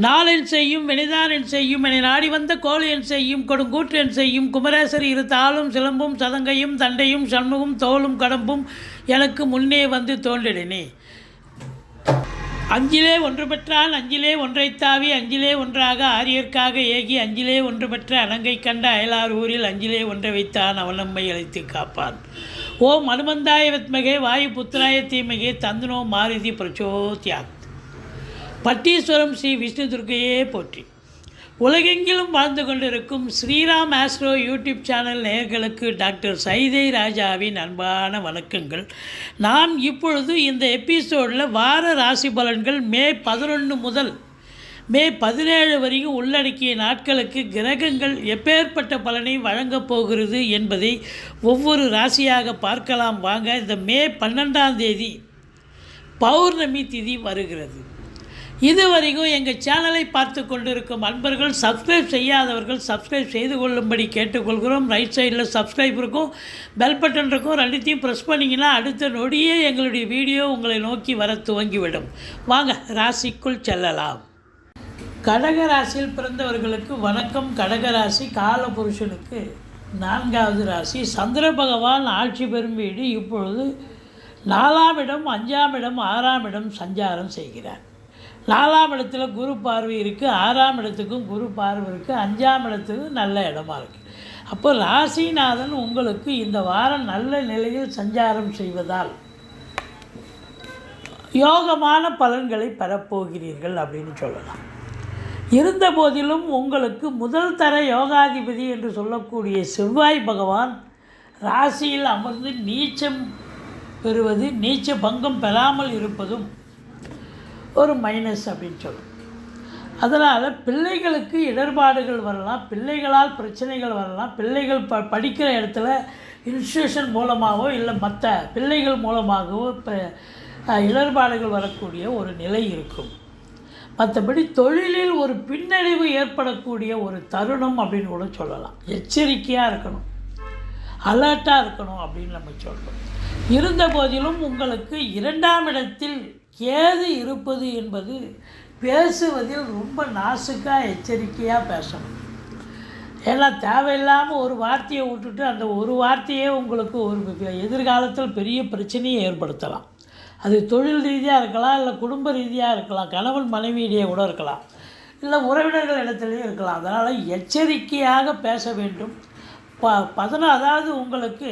நாளென் செய்யும் வினைதானென் செய்யும் என நாடி வந்த கோழியன் செய்யும் கொடுங்கூற்றன் செய்யும் குமரேசர் இரு தாளும் சிலம்பும் சதங்கையும் தண்டையும் சண்முகம் தோளும் கடம்பும் எனக்கு முன்னே வந்து தோன்றினே அஞ்சிலே ஒன்று பெற்றான் அஞ்சிலே ஒன்றைத் தாவி அஞ்சிலே ஒன்றாக ஆரியர்க்காக ஏகி அஞ்சிலே ஒன்று பெற்ற அலங்கை கண்ட அயலார் ஊரில் அஞ்சிலே ஒன்றை வைத்தான் அவன் நம்மை அழைத்து காப்பான். ஓம் அனுமந்தாய வித்மகே வாயு புத்திராய தீமகே தந்தனோ மாருதி பிரச்சோத்யாக் பட்டீஸ்வரம் ஸ்ரீ விஷ்ணு துர்க்கையே போற்றி. உலகெங்கிலும் வாழ்ந்து கொண்டிருக்கும் ஸ்ரீராம் ஆஸ்ட்ரோ யூடியூப் சேனல் நேயர்களுக்கு டாக்டர் சைதை ராஜாவின் அன்பான வணக்கங்கள். நாம் இப்பொழுது இந்த எபிசோடில் வார ராசி பலன்கள் மே பதினொன்று முதல் மே பதினேழு வரைக்கும் உள்ளடக்கிய நாட்களுக்கு கிரகங்கள் எப்பேற்பட்ட பலனை வழங்கப் போகிறது என்பதை ஒவ்வொரு ராசியாக பார்க்கலாம். வாங்க இந்த மே பன்னெண்டாம் தேதி பௌர்ணமி திதி வருகிறது. இதுவரைக்கும் எங்கள் சேனலை பார்த்து கொண்டிருக்கும் அன்பர்கள் சப்ஸ்கிரைப் செய்யாதவர்கள் சப்ஸ்கிரைப் செய்து கொள்ளும்படி கேட்டுக்கொள்கிறோம். ரைட் சைடில் சப்ஸ்கிரைப் இருக்கும் பெல் பட்டன் இருக்கும். ரெண்டுத்தையும் ப்ரெஸ் பண்ணிங்கன்னா அடுத்த நொடியே எங்களுடைய வீடியோ உங்களை நோக்கி வர துவங்கிவிடும். வாங்க ராசிக்குள் செல்லலாம். கடக ராசியில் பிறந்தவர்களுக்கு வணக்கம். கடகராசி காலபுருஷனுக்கு நான்காவது ராசி. சந்திர பகவான் ஆட்சி பெறும் வீடு இப்பொழுது நாலாம் இடம் அஞ்சாம் இடம் ஆறாம் இடம் சஞ்சாரம் செய்கிறார். நாலாம் இடத்துல குரு பார்வை இருக்குது ஆறாம் இடத்துக்கும் குரு பார்வை இருக்குது அஞ்சாம் இடத்துக்கும் நல்ல இடமா இருக்குது அப்போ ராசிநாதன் உங்களுக்கு இந்த வாரம் நல்ல நிலையில் சஞ்சாரம் செய்வதால் யோகமான பலன்களை பெறப்போகிறீர்கள் அப்படின்னு சொல்லலாம். இருந்த போதிலும் உங்களுக்கு முதல் தர யோகாதிபதி என்று சொல்லக்கூடிய செவ்வாய் பகவான் ராசியில் அமர்ந்து நீச்சம் பெறுவது நீச்ச பங்கம் பெறாமல் இருப்பதும் ஒரு மைனஸ் அப்படின்னு சொல்லும் அதனால் பிள்ளைகளுக்கு இடர்பாடுகள் வரலாம் பிள்ளைகளால் பிரச்சனைகள் வரலாம் பிள்ளைகள் ப படிக்கிற இடத்துல இன்ஸ்டியூஷன் மூலமாகவோ இல்லை மற்ற பிள்ளைகள் மூலமாகவோ இப்போ இடர்பாடுகள் வரக்கூடிய ஒரு நிலை இருக்கும். மற்றபடி தொழிலில் ஒரு பின்னடைவு ஏற்படக்கூடிய ஒரு தருணம் அப்படின்னு கூட சொல்லலாம். எச்சரிக்கையாக இருக்கணும். அலர்ட்டாக இருக்கணும் அப்படின்னு நம்ம சொல்கிறோம் இருந்த போதிலும் உங்களுக்கு இரண்டாம் இடத்தில் கேது இருப்பது என்பது பேசுவதில் ரொம்ப நாசுக்காக எச்சரிக்கையாக பேசணும். ஏன்னா தேவையில்லாமல் ஒரு வார்த்தையை விட்டுட்டு அந்த ஒரு வார்த்தையே உங்களுக்கு ஒரு எதிர்காலத்தில் பெரிய பிரச்சனையை ஏற்படுத்தலாம். அது தொழில் ரீதியாக இருக்கலாம் இல்லை குடும்ப ரீதியாக இருக்கலாம் கணவன் மனைவியிடையே கூட இருக்கலாம் இல்லை உறவினர்கள் இடத்துலையும் இருக்கலாம். அதனால் எச்சரிக்கையாக பேச வேண்டும். ப பதினோ அதாவது உங்களுக்கு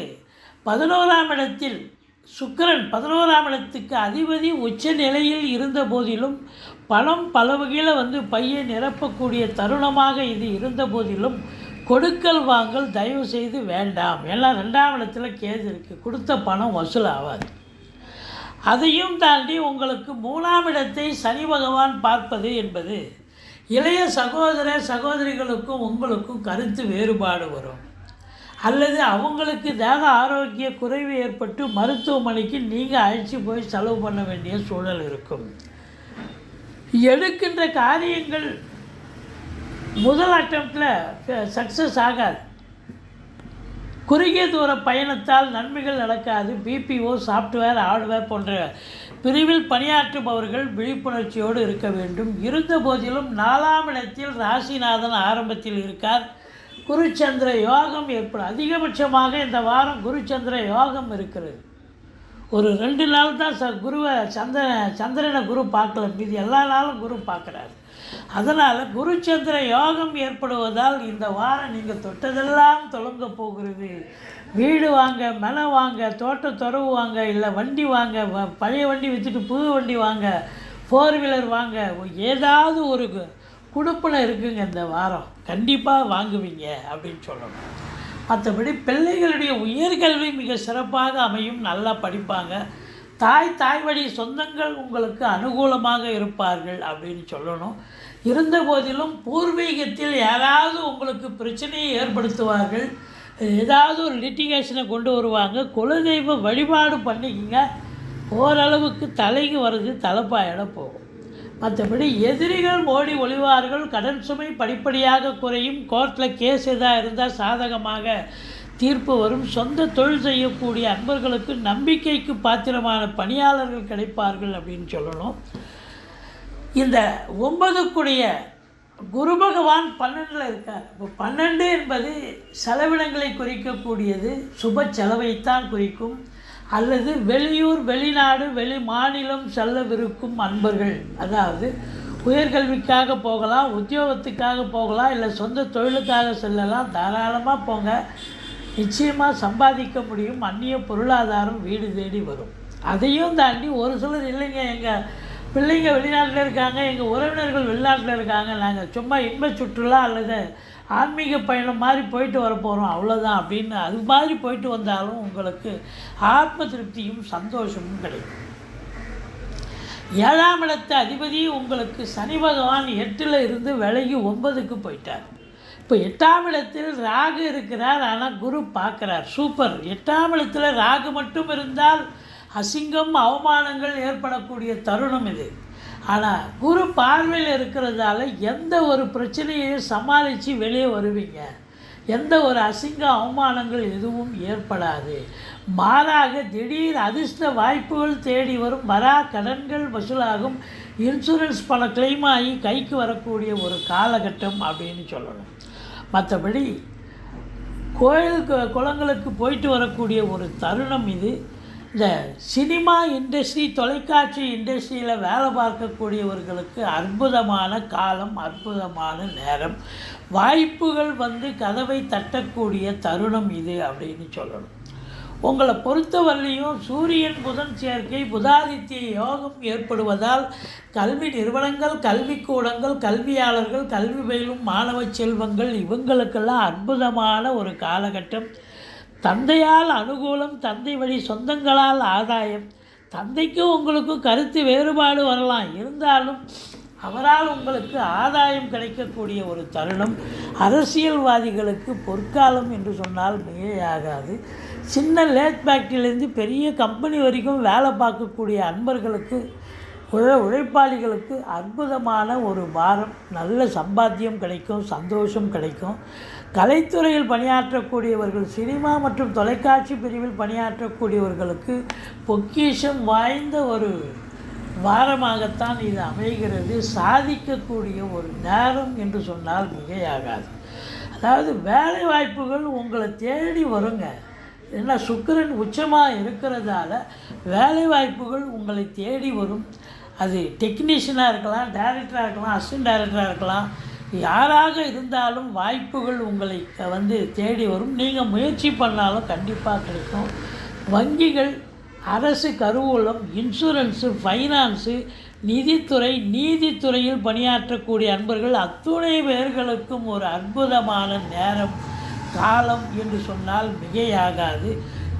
பதினோராம் இடத்தில் சுக்கிரன் பதினோராம் இடத்துக்கு அதிபதி உச்ச நிலையில் இருந்த போதிலும் பணம் பல வகையில் வந்து பையை நிரப்பக்கூடிய தருணமாக இது இருந்த போதிலும் கொடுக்கல் வாங்கல் தயவு செய்து வேண்டாம். ஏன்னா ரெண்டாம் இடத்துல கேது இருக்குது கொடுத்த பணம் வசூல் அதையும் தாண்டி உங்களுக்கு மூணாம் இடத்தை சனி பகவான் பார்ப்பது என்பது இளைய சகோதர சகோதரிகளுக்கும் உங்களுக்கும் கருத்து வேறுபாடு வரும். அல்லது அவங்களுக்கு தேக ஆரோக்கிய குறைவு ஏற்பட்டு மருத்துவமனைக்கு நீங்கள் அழைச்சி போய் செலவு பண்ண வேண்டிய சூழல் இருக்கும். எடுக்கின்ற காரியங்கள் முதல் அட்டம்ப்டில் சக்ஸஸ் ஆகாது. குறுகிய தூர பயணத்தால் நன்மைகள் நடக்காது. பிபிஓ சாஃப்ட்வேர் ஹார்ட்வேர் போன்ற பிரிவில் பணியாற்றுபவர்கள் விழிப்புணர்ச்சியோடு இருக்க வேண்டும். இருந்த போதிலும் நாலாம் இடத்தில் ராசிநாதன் ஆரம்பத்தில் இருக்கார். குருச்சந்திர யோகம் ஏற்படும் அதிகபட்சமாக இந்த வாரம் குருச்சந்திர யோகம் இருக்கிறது. ஒரு ரெண்டு நாள் தான் ச குருவை சந்திர சந்திரனை குரு பார்க்கல. மீதி எல்லா நாளும் குரு பார்க்குறாரு. அதனால் குருச்சந்திர யோகம் ஏற்படுவதால் இந்த வாரம் நீங்கள் தொட்டதெல்லாம் தொடங்க போகிறது. வீடு வாங்க மனை வாங்க தோட்ட துறவு வாங்க இல்லை வண்டி வாங்க வ- பழைய வண்டி விற்றுட்டு புது வண்டி வாங்க ஃபோர் வீலர் வாங்க ஏதாவது ஒரு கு- குடுப்பில் இருக்குங்க இந்த வாரம். கண்டிப்பாக வாங்குவீங்க அப்படின்னு சொல்லணும். மற்றபடி பிள்ளைகளுடைய உயர்கல்வி மிக சிறப்பாக அமையும் நல்லா படிப்பாங்க. தாய் தாய் வழி சொந்தங்கள் உங்களுக்கு அனுகூலமாக இருப்பார்கள் அப்படின்னு சொல்லணும். இருந்த போதிலும் பூர்வீகத்தில் யாராவது உங்களுக்கு பிரச்சனையை ஏற்படுத்துவார்கள். ஏதாவது ஒரு லிட்டிகேஷனை கொண்டு வருவாங்க. குலதெய்வ வழிபாடு பண்ணிக்கிங்க. ஓரளவுக்கு தலைக்கு வர்றது தலைப்பாயிட போகும். மற்றபடி எதிரிகள் ஓடி ஒளிவார்கள் கடன் சுமை படிப்படியாக குறையும் கோர்ட்டில் கேஸ் எதாக இருந்தால் சாதகமாக தீர்ப்பு வரும். சொந்த தொழில் செய்யக்கூடிய அன்பர்களுக்கு நம்பிக்கைக்கு பாத்திரமான பணியாளர்கள் கிடைப்பார்கள் அப்படின்னு சொல்லணும். இந்த ஒன்பதுக்குடைய குரு பகவான் பன்னெண்டில் இருக்கார். இப்போ பன்னெண்டு என்பது செலவினங்களை குறிக்கக்கூடியது சுப செலவைத்தான் குறிக்கும். அல்லது வெளியூர் வெளிநாடு வெளி மாநிலம் செல்லவிருக்கும் அன்பர்கள். அதாவது உயர்கல்விக்காக போகலாம் உத்தியோகத்துக்காக போகலாம் இல்லை சொந்த தொழிலுக்காக செல்லலாம் தாராளமாக போங்க. நிச்சயமாக சம்பாதிக்க முடியும். அந்நிய பொருளாதாரம் வீடு தேடி வரும். அதையும் தாண்டி ஒரு சிலர் இல்லைங்க எங்கள் பிள்ளைங்க வெளிநாட்டில் இருக்காங்க எங்கள் உறவினர்கள் வெளிநாட்டில் இருக்காங்க நாங்கள் சும்மா இன்ப சுற்றுலா அல்லது ஆன்மீக பயணம் மாதிரி போயிட்டு வர போகிறோம் அவ்வளோதான் அப்படின்னு அது மாதிரி போயிட்டு வந்தாலும் உங்களுக்கு ஆத்ம திருப்தியும் சந்தோஷமும் கிடைக்கும். ஏழாம் இடத்து அதிபதி உங்களுக்கு சனி பகவான் எட்டில் இருந்து விலகி ஒன்பதுக்கு போயிட்டார். இப்போ எட்டாம் இடத்தில் ராகு இருக்கிறார் ஆனால் குரு பார்க்குறார். சூப்பர். எட்டாம் இடத்தில் ராகு மட்டும் இருந்தால் அசிங்கம் அவமானங்கள் ஏற்படக்கூடிய தருணம் இது. ஆனால் குரு பார்வையில் இருக்கிறதால எந்த ஒரு பிரச்சனையையும் சமாளித்து வெளியே வருவீங்க. எந்த ஒரு அசிங்க அவமானங்கள் எதுவும் ஏற்படாது. மாறாக திடீர் அதிர்ஷ்ட வாய்ப்புகள் தேடி வரும் வரா கடன்கள் வசூலாகும். இன்சூரன்ஸ் பண கிளைம் ஆகி கைக்கு வரக்கூடிய ஒரு காலகட்டம் அப்படின்னு சொல்லணும். மற்றபடி கோயில் கு- குளங்களுக்கு போயிட்டு வரக்கூடிய ஒரு தருணம் இது. இந்த சினிமா இண்டஸ்ட்ரி தொலைக்காட்சி இண்டஸ்ட்ரியில் வேலை பார்க்கக்கூடியவர்களுக்கு அற்புதமான காலம் அற்புதமான நேரம். வாய்ப்புகள் வந்து கதவை தட்டக்கூடிய தருணம் இது அப்படின்னு சொல்லணும். உங்களை பொறுத்தவரையிலையும் சூரியன் புதன் சேர்க்கை புதாதித்ய யோகம் ஏற்படுவதால் கல்வி நிறுவனங்கள் கல்விக்கூடங்கள் கல்வியாளர்கள் கல்வி பயிலும் மாணவ செல்வங்கள் இவங்களுக்கெல்லாம் அற்புதமான ஒரு காலகட்டம். தந்தையால் அனுகூலம் தந்தை வழி சொந்தங்களால் ஆதாயம். தந்தைக்கும் உங்களுக்கும் கருத்து வேறுபாடு வரலாம். இருந்தாலும் அவரால் உங்களுக்கு ஆதாயம் கிடைக்கக்கூடிய ஒரு தருணம் அரசியல்வாதிகளுக்கு பொற்காலம் என்று சொன்னால் மிகையாகாது. சின்ன லேட் பேக்டிலேருந்து பெரிய கம்பெனி வரைக்கும் வேலை பார்க்கக்கூடிய அன்பர்களுக்கு உழ உழைப்பாளிகளுக்கு அற்புதமான ஒரு வாரம். நல்ல சம்பாத்தியம் கிடைக்கும் சந்தோஷம் கிடைக்கும். கலைத்துறையில் பணியாற்றக்கூடியவர்கள் சினிமா மற்றும் தொலைக்காட்சி பிரிவில் பணியாற்றக்கூடியவர்களுக்கு பொக்கிஷம் வாய்ந்த ஒரு வாரமாகத்தான் இது அமைகிறது. சாதிக்கக்கூடிய ஒரு நேரம் என்று சொன்னால் மிகையாகாது. அதாவது வேலை வாய்ப்புகள் உங்களை தேடி வருங்க. ஏன்னா சுக்கிரன் உச்சமாக இருக்கிறதால வேலை வாய்ப்புகள் உங்களை தேடி வரும். அது டெக்னீஷியனாக இருக்கலாம் டைரக்டராக இருக்கலாம் அசிஸ்டன்ட் டைரக்டராக இருக்கலாம். யாராக இருந்தாலும் வாய்ப்புகள் உங்களை வந்து தேடி வரும். நீங்கள் முயற்சி பண்ணாலும் கண்டிப்பாக கிடைக்கும். வங்கிகள் அரசு கருவூலம் இன்சூரன்ஸு ஃபைனான்ஸு நிதித்துறை நீதித்துறையில் பணியாற்றக்கூடிய அன்பர்கள் அத்துணை பேர்களுக்கும் ஒரு அற்புதமான நேரம். காலம் என்று சொன்னால் மிகையாகாது.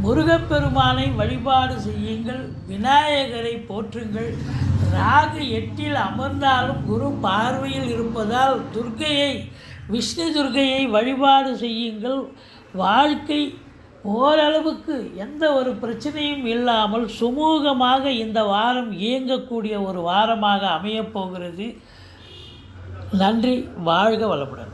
முருகப்பெருமானை வழிபாடு செய்யுங்கள் விநாயகரை போற்றுங்கள். ராகு எட்டில் அமர்ந்தாலும் குரு பார்வையில் இருப்பதால் துர்கையை விஷ்ணு துர்கையை வழிபாடு செய்யுங்கள். வாழ்க்கை ஓரளவுக்கு எந்த ஒரு பிரச்சனையும் இல்லாமல் சுமூகமாக இந்த வாரம் இயங்கக்கூடிய ஒரு வாரமாக அமையப் போகிறது. நன்றி வாழ்க வளமுடன்.